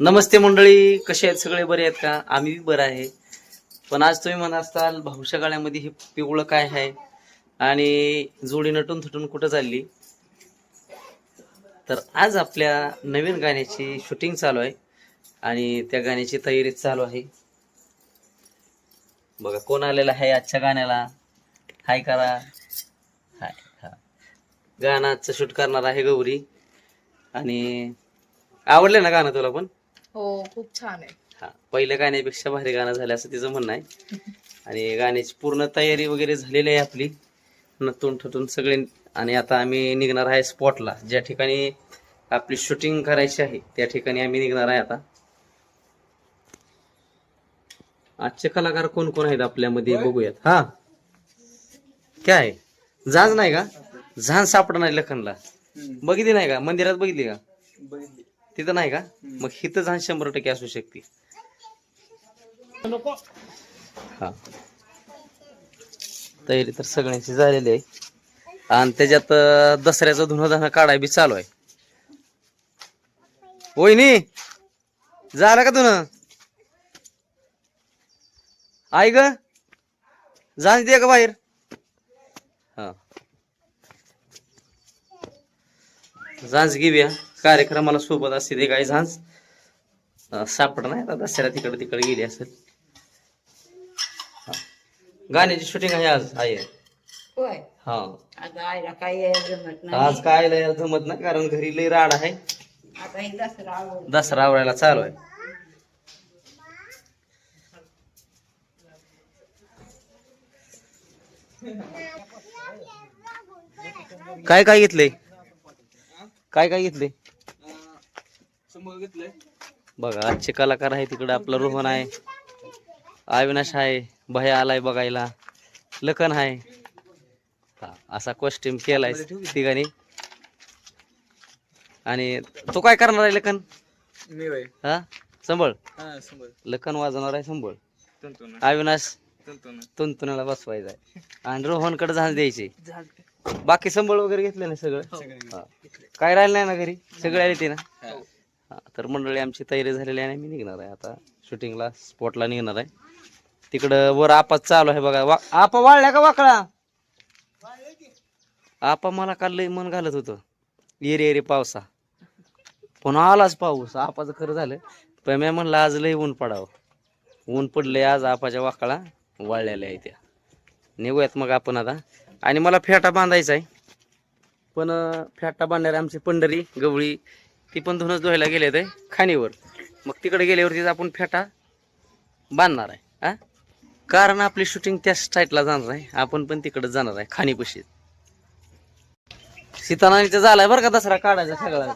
नमस्ते मंडळी कसे आहेत सगळे? बरे आहेत का? आम्ही बरं आहे. पण आज तुम्ही म्हणत असताल भाऊच्या गाळ्यामध्ये हे पिवळं काय आहे? आणि जोडी नटून थटून कुठं चालली? तर आज आपल्या नवीन गाण्याची शूटिंग चालू आहे. आणि त्या गाण्याची तयारी चालू आहे. बघा कोण आलेला आहे आजच्या गाण्याला? हाय करा. हाय हा. गाण्याचं शूट करणार आहे गौरी. आणि आवडलं ना गाणं तुला पण? हो खूप छान आहे. हा पहिल्या गाण्यापेक्षा भारी गाणं झालं असं तिचं म्हणणं आहे. आणि गाण्याची पूर्ण तयारी वगैरे झालेली आहे आपली. नतून ठतून सगळे आणि आता आम्ही निघणार आहे स्पॉटला ज्या ठिकाणी आपली शूटिंग करायची आहे त्या ठिकाणी आम्ही निघणार आहे आता. आजचे कलाकार कोण कोण आहेत आपल्यामध्ये बघूयात. हा. काय आहे? झांज नाही का? झांज सापडणार नाही लखनला. बघितली नाही का? मंदिरात बघितली का? तिथं नाही का? मग हिथं झांज शंभर टक्के असू शकते. हा. तयारी तर सगळ्यांची झालेली आहे. आणि त्याच्यात दसऱ्याचं धुणं काढाय बी चालू आहे. वहिनी झालं का धुणं आई ग दे का बाहेर? हा. झांज घेऊया. कार्यक्रमाला सोबत असते ते काही झांज. सापड नाही आता दसऱ्या तिकडे तिकडे गेली असेल. गाण्याची शूटिंग आहे आज आहे होय. हा. आज काय लय जमत नाही कारण घरी लय राड आहे. ही दसरा आवड दसरा आवडायला चालू आहे. काय काय घेतले काय काय घेतले? बघा आजचे कलाकार आहे तिकडे आपलं रोहन आहे. अविनाश आहे भया आलाय बघायला. लखन आहे. हा, असा कॉस्ट्युम केलाय तिघांनी. आणि तो काय करणार आहे लखन? मी हा? संभळ? लखन वाजवणार आहे संभळ. अविनाश तंतू तुंतुनाला बसवायचा आहे. आणि रोहनकडे झांज द्यायची. बाकी संबळ वगैरे घेतले ना सगळं? हा. काय राहिलं नाही ना घरी? सगळे आले ते ना? हा, तर मंडळी आमची तयारी झालेली आहे आणि मी निघणार आहे आता. शूटिंगला स्पॉटला निघणार आहे. तिकडं वर आपाच चालू आहे बघा. वा आपा वाळल्या का वाकळा आपा मला काल लय मन घालत होतं. एरे एरे पावसा. पुन्हा आलाच पाऊस. आपाचं खरं झालं. पण मी म्हणलं आज लय ऊन पडावं. ऊन पडले आज आपाच्या वाकळा वाळलेल्या आहे त्या. निघूयात मग आपण आता. आणि मला फेटा बांधायचा आहे पण फेटा बांधणारे आमची पंढरी गवळी ती पण धुनच धुवायला गेले ते खाणीवर. मग तिकडे गेल्यावरतीच आपण फेटा बांधणार आहे हा कारण आपली शूटिंग त्या स्टाईटला जाणार आहे आपण पण तिकडे जाणार आहे खाणीपशी. सीतानानीचं झालाय बरं का दसरा काढायचा सगळं.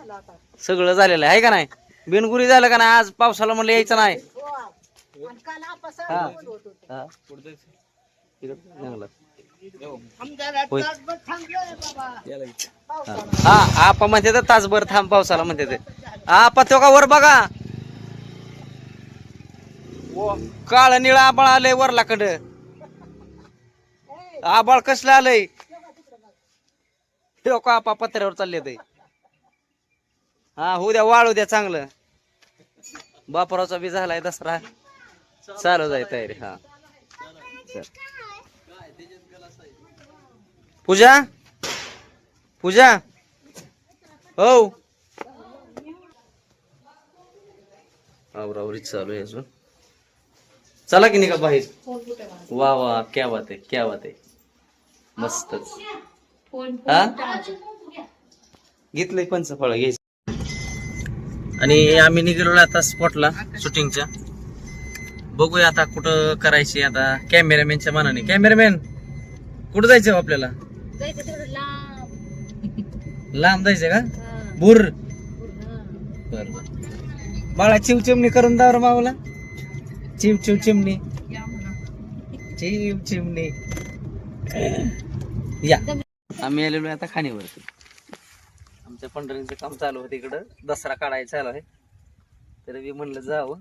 सगळं झालेलं आहे का नाही? बिनगुरी झालं का नाही? आज पावसाला म्हणलं यायचं नाही. हा. हा. तिकडं जंगलात. होय. हा आपा म्हणते तर तासभर थांब पावसाला म्हणते ते. आपा तो का वर बघा. काळ निळा आबाळ आलंय वरला कड आबाळ कसलं आलंय? तो का आपा पत्र्यावर चालले ते? हा होऊ द्या वाळू द्या चांगलं. बापराचा बी झालाय दसरा. चालू जाय तयारी हा. चल. पूजा? पूजा? हो. आवरावरी चालू आहे अजून. चला की नाही का बाहेर. वा वा क्या बात आहे क्या बात आहे. मस्तच. हा? घेतलंय पंच फळ घ्यायचं आणि आम्ही निघालो आता स्पॉटला शूटिंगच्या बघूया आता कुठं करायची आता कॅमेरामॅनच्या मनाने. कॅमेरामॅन कुठं जायचं हो आपल्याला? लांब. जायचं का? बुर बर बर. बाळा चिव चिमणी करून दावर मावला. चिव चिव चिमणी चिव चिमणी या. आम्ही आलेलो आहे आता खाणीवरती. आमच्या पंढरीचं काम चालू होतं इकडं. दसरा काढायचा चालू आहे. तर मी म्हणलं जावं.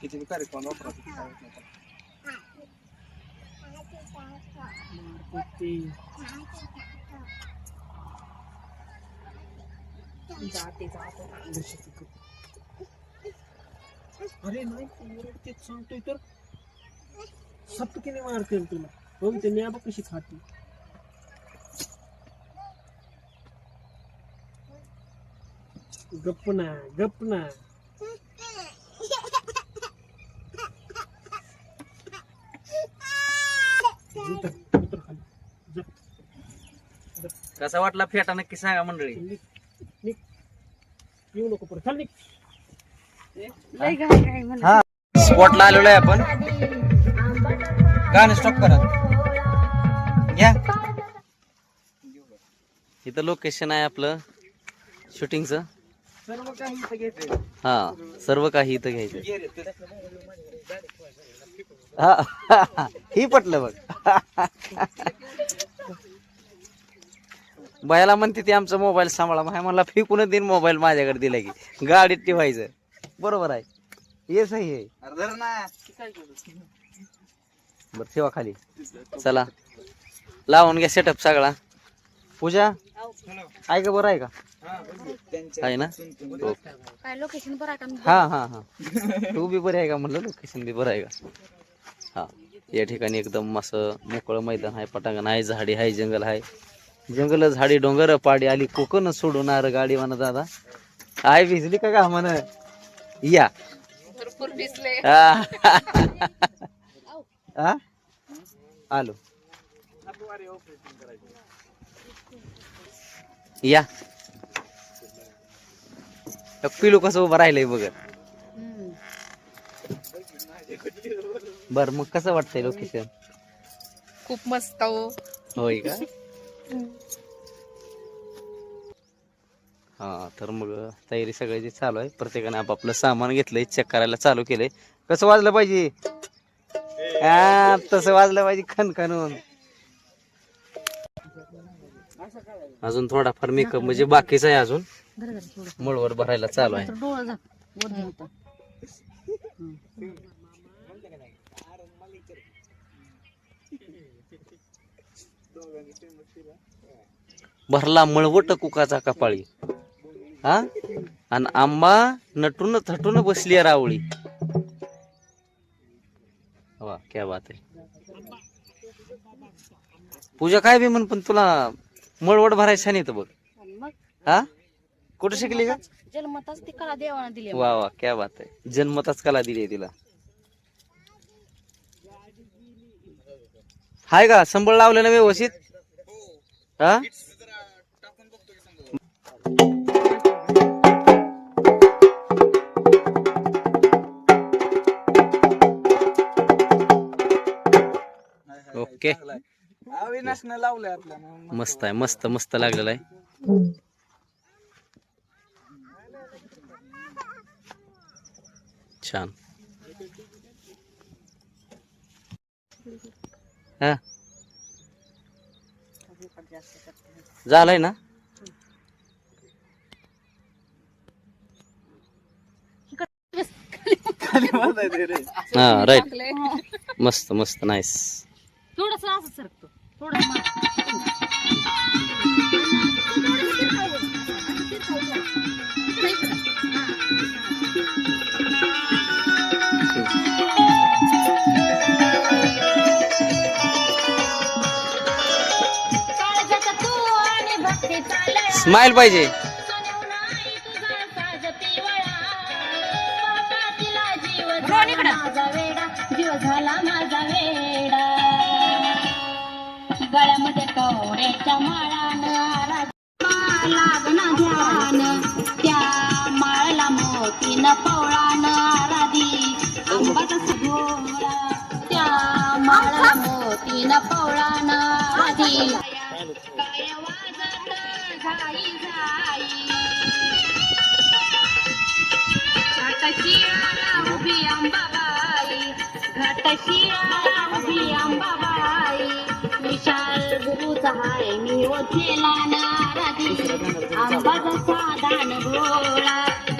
किती कार्यक्रम वापरा अरे नाही तेच सांगतोय तर. सपकीने मारते तुला. बघ ते न्या कशी खाती. गप्प ना गप्प ना उतर, उतर खाली. जा. कसा वाटला फेटा? नक्की सांगा मंडळी. येऊ नको परत हा. स्पॉटला आलेलो आहे आपण. गाणं स्टॉप करा. घ्या इथं लोकेशन आहे आपलं शूटिंगचं सर्व काही इथं घ्यायचंय हा सर्व काही इथं घ्यायचं हा ही पटलं बघ. बायाला म्हणते ती आमचा मोबाईल सांभाळा. माय मला फेकून देईन मोबाईल माझ्याकडे दिला की. गाडीत ठेवायचं. बरोबर आहे. हे सही आहे. अरे धर ना. बरं ठेवा खाली. चला. लावून घ्या सेटअप सगळा. पूजा आहे का बरं आहे का? आहे ना? हो. काय लोकेशन बरं का हा हा हा. तू बी बरी आहे का म्हणलं? लोकेशन बी बरं आहे का? हा. या ठिकाणी एकदम असं मोकळं मैदान आहे पटांगण आहे झाडी आहे जंगल आहे. जंगल झाडी डोंगर पाडी आली कोकण सोडून आर गाडी म्हणा दादा. आय भिजली का का म्हण? या. भरपूर हा. हा? आलो. या. पिलू कसं उभं राहिलंय बघत बर मग कसं वाटतंय लोकेशन खूप मस्त हो. होय का? हा तर मग तयारी सगळ्याची चालू आहे. प्रत्येकाने आपापलं सामान घेतलंय चेक करायला चालू केलंय. कसं वाजलं पाहिजे? हा तसं वाजलं पाहिजे खनखनून अजून थोडाफार मेकअप म्हणजे बाकीच आहे अजून. मळवर भरायला चालू आहे. भरला मळवट कुकाचा कपाळी. हा? आणि आंबा नटून थटून बसली आहे रावळी. वा क्या बात आहे. पूजा काय बी म्हण पण तुला मळवट भरायचं छान येतं बघ. मग? हा? कुठं शिकली का जन्मताच ती कला देवानं दिली वा वा क्या बात आहे. जन्मताच कला दिली आहे तिला. हाय का? संबळ लावलं ना व्यवस्थित? हा? ओके. अविनाशनं लावलंय आपल्याला मस्त आहे मस्त मस्त लागलेला आहे. छान. हा. झालंय ना? हा राईट मस्त मस्त नाईस थोडस स्माइल पाहिजे. जीव झाला गळ्यामध्ये कवड्याच्या माळानं आला ध्यान. त्या माळला मोतीन पवळान आराधी. आंबाचा सगोळा त्या माळला मोतीन पवळान आराधी. काय वाजत? जाई जाई. सहाय गुरुचा मी ओझेला नाराजी आंबाचा साधान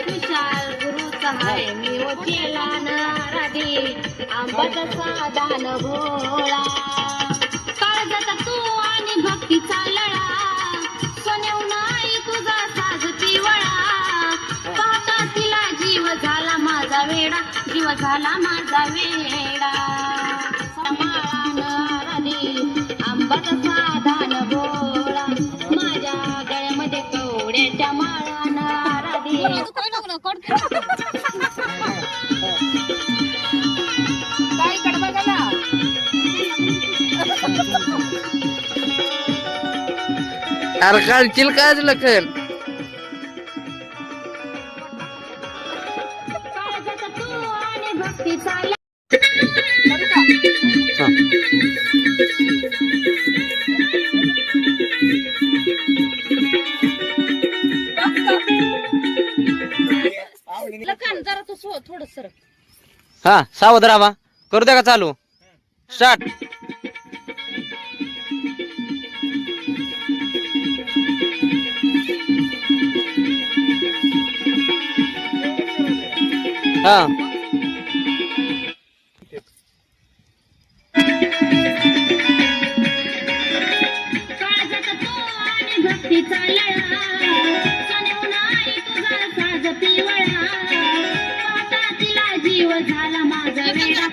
विशाल गुरु सहाय मी ओझेला नाराजी आंबाचा साधान गोळा. काळजात तू आणि भक्तीचा लळा. सोन्याव नाही तुझा साज पिवळा. पाहता तिला जीव झाला माझा वेडा. जीव झाला माझा वेडा. अरे काढशील काय लखन. लखन जरा तू सो थोडं सर हा सावध राहा करू द्या का चालू? स्टार्ट. जीव झाला माझा वेळा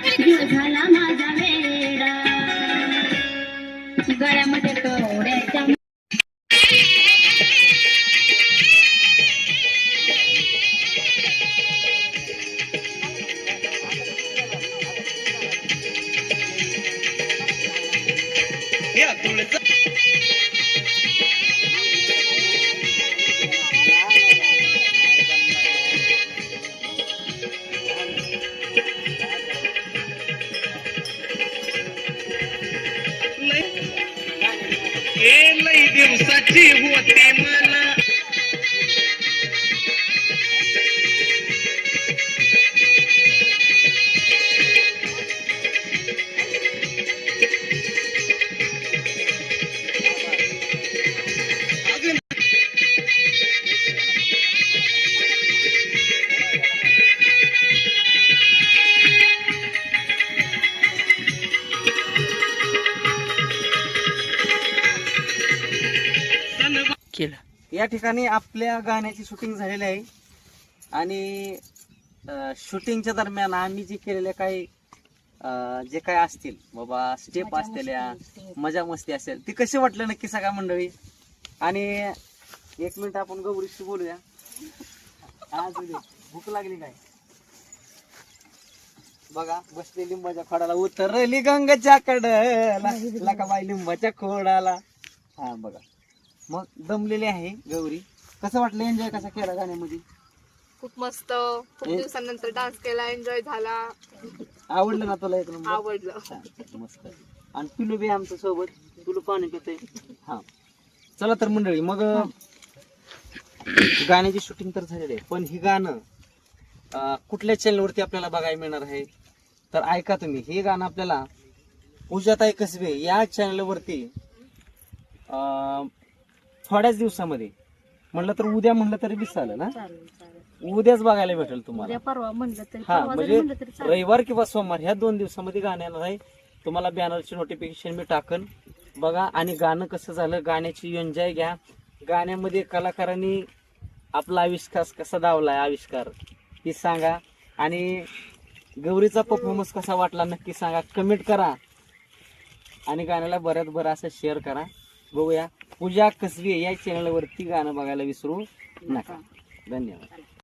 दिवसाची होते या ठिकाणी आपल्या गाण्याची शूटिंग झालेली आहे. आणि शूटिंगच्या दरम्यान आम्ही जे केलेल्या काही जे काय असतील बाबा स्टेप असलेल्या मजा मस्ती असेल ती कशी वाटलं नक्की सगळ्या मंडळी? आणि एक मिनिट आपण गौरीशी बोलूया. आज भूक लागली काय? बघा बसली लिंबाच्या खोडाला उतरली गंगाच्या कडला लकाबाई लिंबाच्या खोडाला. हा बघा. मग दमलेली आहे गौरी. कसं वाटलं एन्जॉय कसा केला गाण्यामध्ये? खूप मस्त. खूप दिवसानंतर डान्स केला एन्जॉय झाला. आवडलं ना तुला एक नंबर आवडलं. मस्त. आणि पिलू बी आमच्यासोबत. पिलू पाणी पिते हा. चला तर मंडळी मग गाण्याची शूटिंग तर झालेली आहे. पण ही गाणं अं, कुठल्या चॅनलवरती आपल्याला बघायला मिळणार आहे? तर ऐका तुम्ही हे गाणं आपल्याला पूजाताई कसबे या चॅनलवरती अं, थोड्याच दिवसामध्ये. म्हणलं तर उद्या म्हणलं तरी बी चालेल ना उद्याच बघायला भेटेल तुम्हाला. उद्या परवा म्हणलं तरी हा परवा जरी म्हणजे म्हणलं तरी चालेल. रविवार किंवा सोमवार ह्या दोन दिवसामध्ये गाणं येणार आहे. तुम्हाला बॅनरची नोटिफिकेशन मी टाकन. बघा आणि गाणं कसं झालं गाण्याची एन्जॉय घ्या. गाण्यामध्ये कलाकारांनी आपला आविष्कार कसा दावलाय आविष्कार ती सांगा. आणि गौरीचा परफॉर्मन्स कसा वाटला नक्की सांगा. कमेंट करा. आणि गाण्याला बऱ्यात बरं असं शेअर करा. बघूया. पूजा कसबी या चॅनलवरती गाणं बघायला विसरू नका. धन्यवाद.